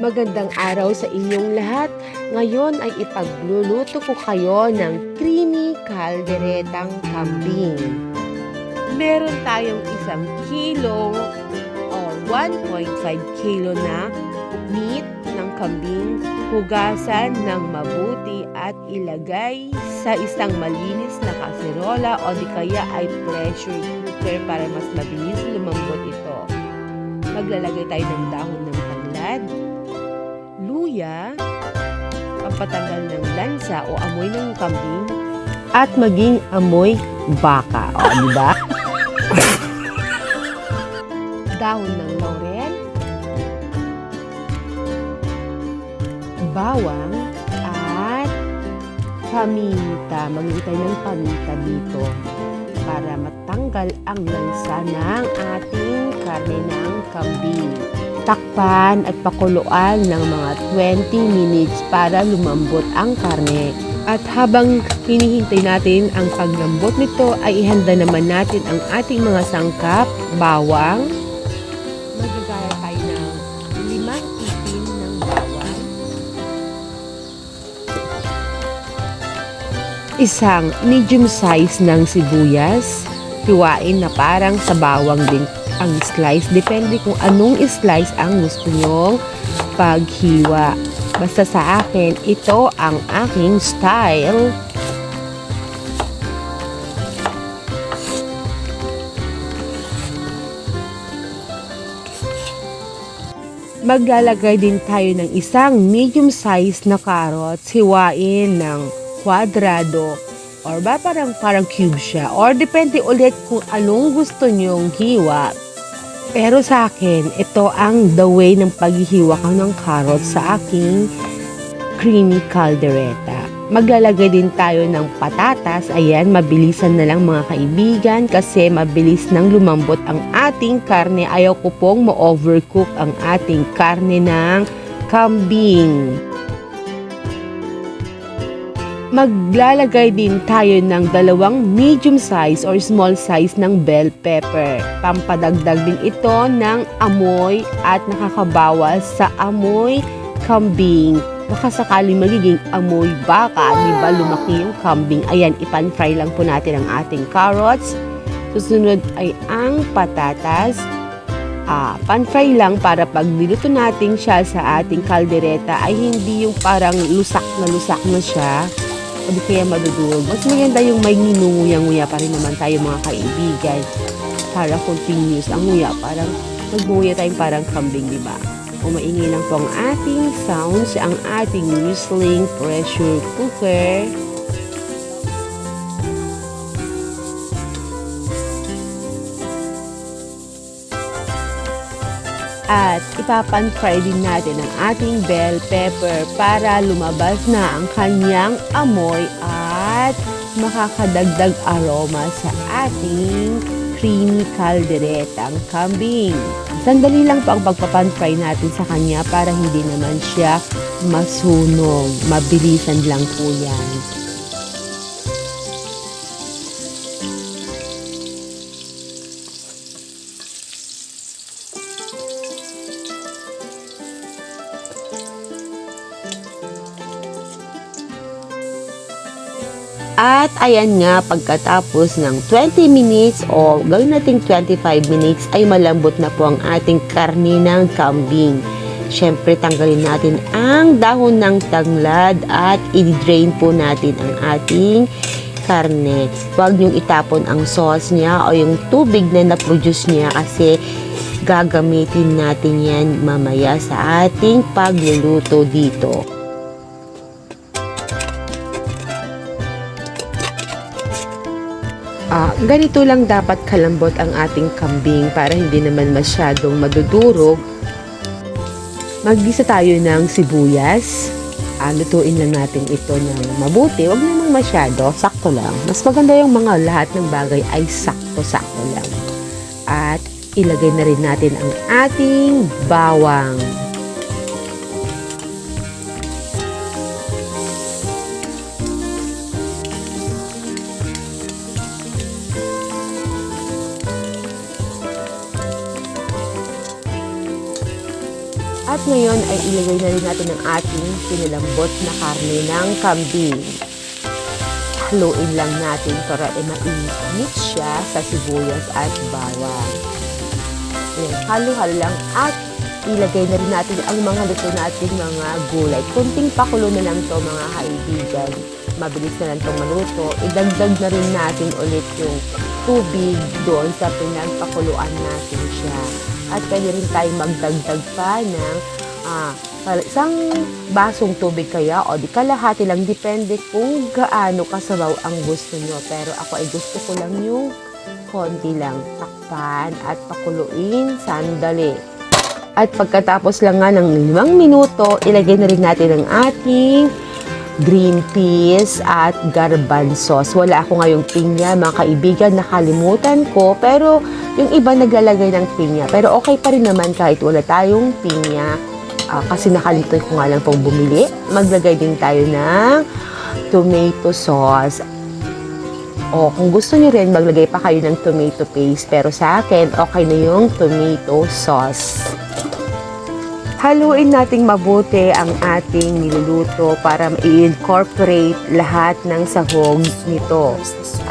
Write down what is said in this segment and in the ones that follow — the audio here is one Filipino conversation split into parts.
Magandang araw sa inyong lahat. Ngayon ay ipagluluto ko kayo ng creamy kalderetang kambing. Meron tayong isang kilo or 1.5 kilo na meat ng kambing. Hugasan ng mabuti at ilagay sa isang malinis na kaserola o di kaya ay pressure cooker para mas mabilis lumambot ito. Maglalagay tayo ng dahon ng tanglad, luya, pampatanggal ng lansa o amoy ng kambing, at maging amoy baka. O, di ba? Dahon ng laurel, bawang, at paminta. Maglagay tayo ng paminta dito para matanggal ang lansa ng ating karne ng kambing. Takpan at pakuluan ng mga 20 minutes para lumambot ang karne. At habang hinihintay natin ang paglambot nito ay ihanda naman natin ang ating mga sangkap, bawang. Magagaya tayo ng ng bawang. Isang medium size ng sibuyas. Hiwain na parang sa bawang din ang slice. Depende kung anong slice ang gusto nyong paghiwa. Basta sa akin, ito ang aking style. Maglalagay din tayo ng isang medium size na carrots. Hiwain ng kwadrado or ba parang parang cube siya or depende ulit kung anong gusto nyong hiwa. Pero sa akin, ito ang the way ng paghihiwa ng carrots sa aking creamy caldereta. Maglalagay din tayo ng patatas. Ayan, mabilisan na lang mga kaibigan kasi mabilis nang lumambot ang ating karne. Ayaw ko pong ma-overcook ang ating karne ng kambing maglalagay din tayo ng dalawang medium size or small size ng bell pepper. Pampadagdag din ito ng amoy at nakakabawas sa amoy kambing. Baka sakali magiging amoy baka, di ba lumaki yung kambing. Ayan, ipan-fry lang po natin ang ating carrots. Susunod ay ang patatas. Ah, pan-fry lang para pag niluto natin siya sa ating kaldereta ay hindi yung parang lusak na lusak na siya o di kaya madudurog. Mas maganda yung may nginunguya-nguya pa rin naman tayo mga kaibigan. Para continuous ang nguya. Parang magnguya tayong parang kambing, di ba? O maingay lang po ang ating sounds, ang ating whistling pressure cooker. At ipapan-fry din natin ang ating bell pepper para lumabas na ang kanyang amoy at makakadagdag aroma sa ating creamy calderetang kambing. Sandali lang po ang pagpapan-fry natin sa kanya para hindi naman siya masunog. Mabilisan lang po yan. At ayan nga, pagkatapos ng 20 minutes o gawin nating 25 minutes ay malambot na po ang ating karne ng kambing. Siyempre, tanggalin natin ang dahon ng tanglad at i-drain po natin ang ating karne. Huwag niyong itapon ang sauce niya o yung tubig na na-produce niya kasi gagamitin natin yan mamaya sa ating pagluluto dito. Ganito lang dapat kalambot ang ating kambing para hindi naman masyadong madudurog. Maggisa tayo ng sibuyas. Ah, lutuin lang natin ito ng mabuti. Huwag namang masyado, sakto lang. Mas maganda yung mga lahat ng bagay ay sakto-sakto lang. At ilagay na rin natin ang ating bawang. At ngayon ay ilagay na rin natin ang ating pinalambot na karne ng kambing. Haluin lang natin para ay ma-mix siya sa sibuyas at bawang. Ayan, halo-halo lang at ilagay na rin natin ang mga luto natin mga gulay. Kunting pakulo na lang to mga kaibigan. Mabilis na lang itong maluto. Idagdag na rin natin ulit yung tubig doon sa pinagpakuluan natin siya. At pwede rin tayong magdagdag pa ng ah, isang basong tubig kaya o di kalahati lang. Depende kung gaano kasabaw ang gusto nyo. Pero ako ay gusto ko lang yung konti lang. Takpan at pakuluin sandali. At pagkatapos lang nga ng limang minuto, ilagay na rin natin ang ating green peas at garbanzos. Wala ako ngayong pinya, mga kaibigan, nakalimutan ko. Pero yung iba naglalagay ng pinya. Pero okay pa rin naman kahit wala tayong pinya. Ah, kasi nakalimutan ko nga lang pong bumili. Maglagay din tayo ng tomato sauce. O kung gusto niyo rin, maglagay pa kayo ng tomato paste. Pero sa akin, okay na yung tomato sauce. Haluin nating mabuti ang ating niluluto para i-incorporate lahat ng sahog nito.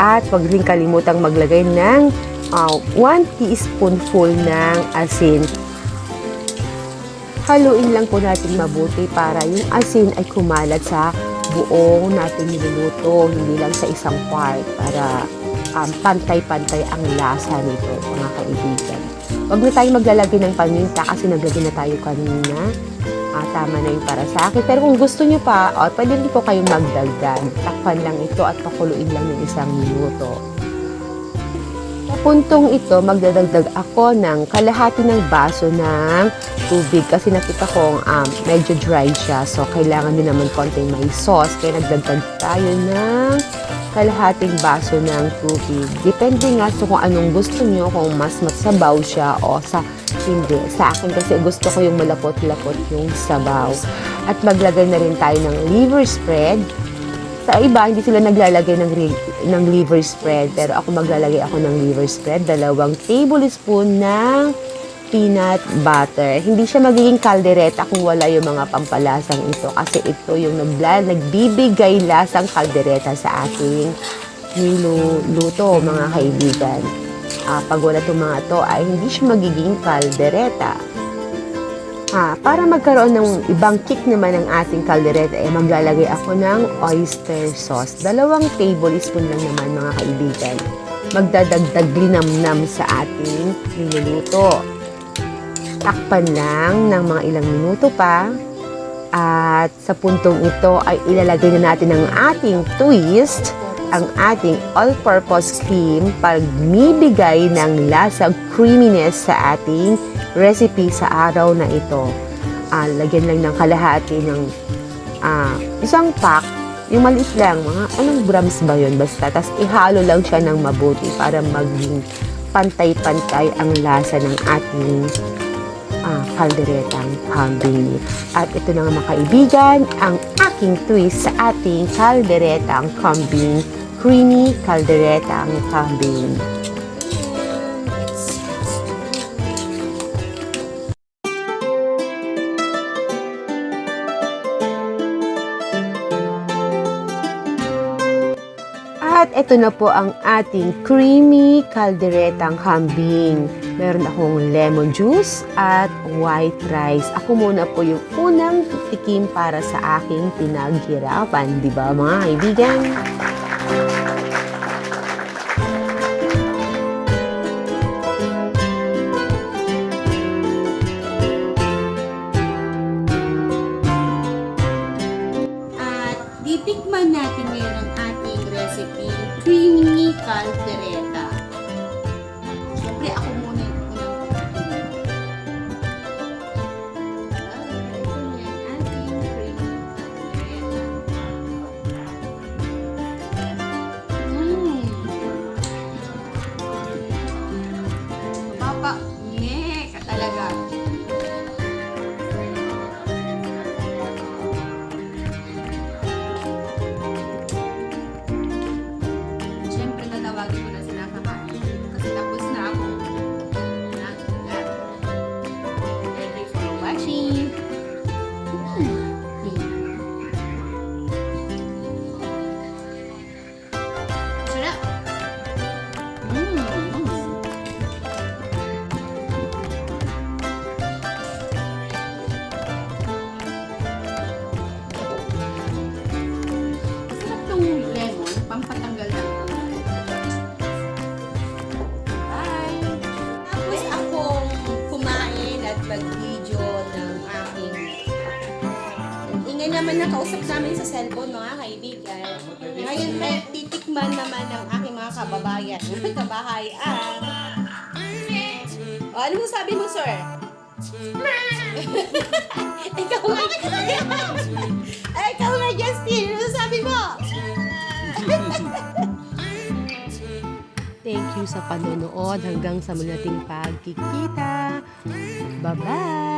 At huwag rin kalimutang maglagay ng 1 teaspoonful ng asin. Haluin lang po natin mabuti para yung asin ay kumalat sa buong natin niluluto, hindi lang sa isang part para um, pantay-pantay ang lasa nito, mga kaibigan. Huwag na tayo maglalagay ng paminta kasi naglagay na tayo kanina. Ah, tama na yun para sa akin. Pero kung gusto nyo pa, oh, pwede rin po kayong magdagdag. Takpan lang ito at pakuluin lang ng isang minuto. Puntong ito, magdadagdag ako ng kalahati ng baso ng tubig kasi nakita kong um, medyo dry siya. So, kailangan din naman konting may sauce. Kaya nagdagdag tayo ng kalahating baso ng tubig. Depende nga sa kung anong gusto nyo, kung mas matsabaw siya o sa hindi. Sa akin kasi gusto ko yung malapot-lapot yung sabaw. At maglagay na rin tayo ng liver spread. Sa iba, hindi sila naglalagay ng, ng liver spread. Pero ako maglalagay ako ng liver spread. Dalawang tablespoon ng peanut butter. Hindi siya magiging kaldereta kung wala yung mga pampalasang ito. Kasi ito yung nagla, nagbibigay lasang kaldereta sa ating niluluto, mga kaibigan. Ah, pag wala itong mga to ay hindi siya magiging kaldereta. Ah, para magkaroon ng ibang kick naman ng ating kaldereta, eh, maglalagay ako ng oyster sauce. Dalawang tablespoon lang naman mga kaibigan. Magdadagdag linamnam sa ating niluluto. Takpan lang ng mga ilang minuto pa. At sa puntong ito ay ilalagay na natin ang ating twist, ang ating all-purpose cream para mibigay ng lasang creaminess sa ating recipe sa araw na ito. Ah, lagyan lang ng kalahati ng ah, isang pack, yung maliit lang, mga anong grams ba yun? Basta, tas ihalo lang siya ng mabuti para maging pantay-pantay ang lasa ng ating ah, kalderetang kambing. At ito na nga mga kaibigan, ang aking twist sa ating kalderetang kambing, creamy kalderetang kambing. Ito na po ang ating creamy kalderetang kambing. Meron akong lemon juice at white rice. Ako muna po yung unang tikim para sa aking pinaghirapan. Di ba mga kaibigan? At titikman natin ngayon ang ating recipe, creamy caldereta. Siyempre, ako muna ingay naman na kausap namin sa cellphone mga kaibigan. Ngayon ay titikman naman ng aking mga kababayan. Kabahayan. O, ano mo sabi mo, sir? ikaw nga. Ay, ikaw nga, Justin. Ano sabi mo? Thank you sa panonood hanggang sa muli nating pagkikita. Bye-bye!